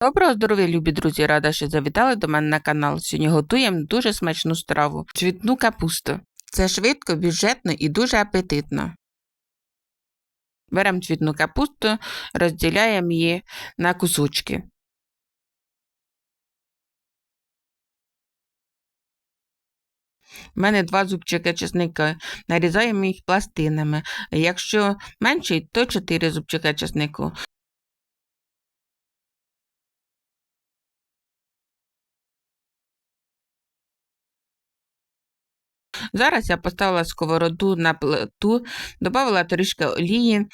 Доброго здоров'я, любі друзі! Рада, що завітали до мене на канал. Сьогодні готуємо дуже смачну страву цвітну капусту. Це швидко, бюджетно і дуже апетитно. Беремо цвітну капусту, розділяємо її на кусочки. У мене два зубчики чесника. Нарізаємо їх пластинами. Якщо менший, то 4 зубчика чеснику. Зараз я поставила сковороду на плиту, додала трішки олії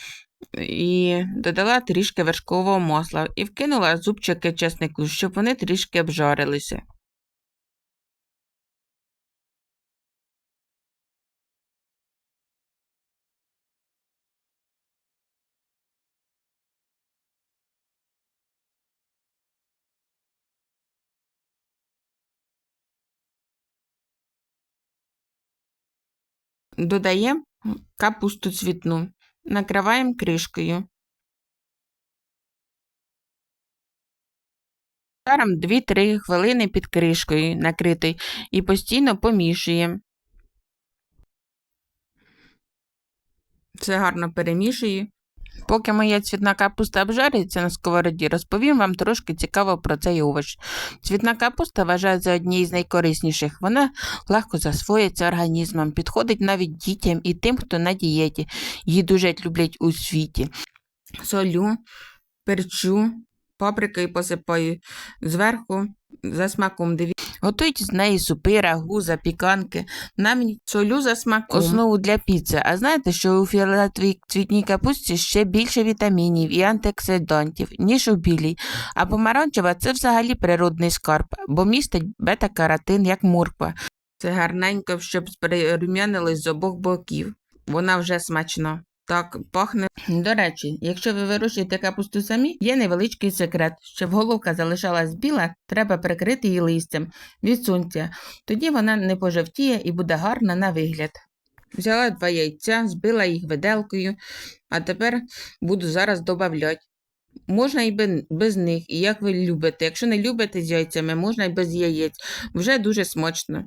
і додала трішки вершкового масла і вкинула зубчики чеснику, щоб вони трішки обжарилися. Додаємо капусту цвітну, накриваємо кришкою. Жаром 2-3 хвилини під кришкою накритий і постійно помішуємо. Все гарно перемішую. Поки моя цвітна капуста обжариться на сковороді, розповім вам трошки цікаво про цей овоч. Цвітна капуста вважається однією з найкорисніших. Вона легко засвоюється організмом, підходить навіть дітям і тим, хто на дієті. Її дуже люблять у світі. Солю, перчу, паприкою посипаю зверху за смаком. Дивіться. Готують з неї супи, рагу, запіканки. Навіть солю за смаком. Основу для піци. А знаєте, що у фіолетовій цвітній капусті ще більше вітамінів і антиоксидантів, ніж у білій. А помаранчева це взагалі природний скарб, бо містить бета-каротин, як морква. Це гарненько, щоб рум'янились з обох боків. Вона вже смачна. Так, пахне. До речі, якщо ви вирощуєте капусту самі, є невеличкий секрет. Щоб головка залишалась біла, треба прикрити її листям від сонця. Тоді вона не пожовтіє і буде гарна на вигляд. Взяла два яйця, збила їх виделкою, а тепер буду зараз додавати. Можна і без них, і як ви любите. Якщо не любите з яйцями, можна і без яєць. Вже дуже смачно.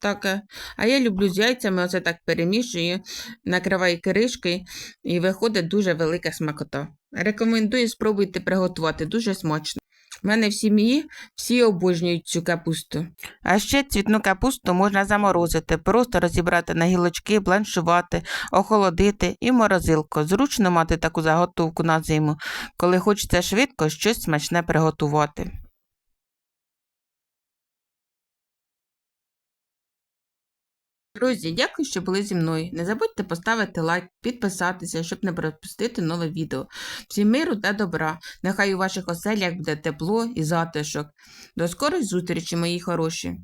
Так, е, а я люблю з яйцями, оце так перемішую, накриваю кришкою і виходить дуже велика смакота. Рекомендую спробуйте приготувати, дуже смачно. У мене в сім'ї всі обожнюють цю капусту. А ще цвітну капусту можна заморозити, просто розібрати на гілочки, бланшувати, охолодити і морозилку. Зручно мати таку заготовку на зиму, коли хочеться швидко щось смачне приготувати. Друзі, дякую, що були зі мною. Не забудьте поставити лайк, підписатися, щоб не пропустити нове відео. Всім миру та добра. Нехай у ваших оселях буде тепло і затишок. До скорої зустрічі, мої хороші!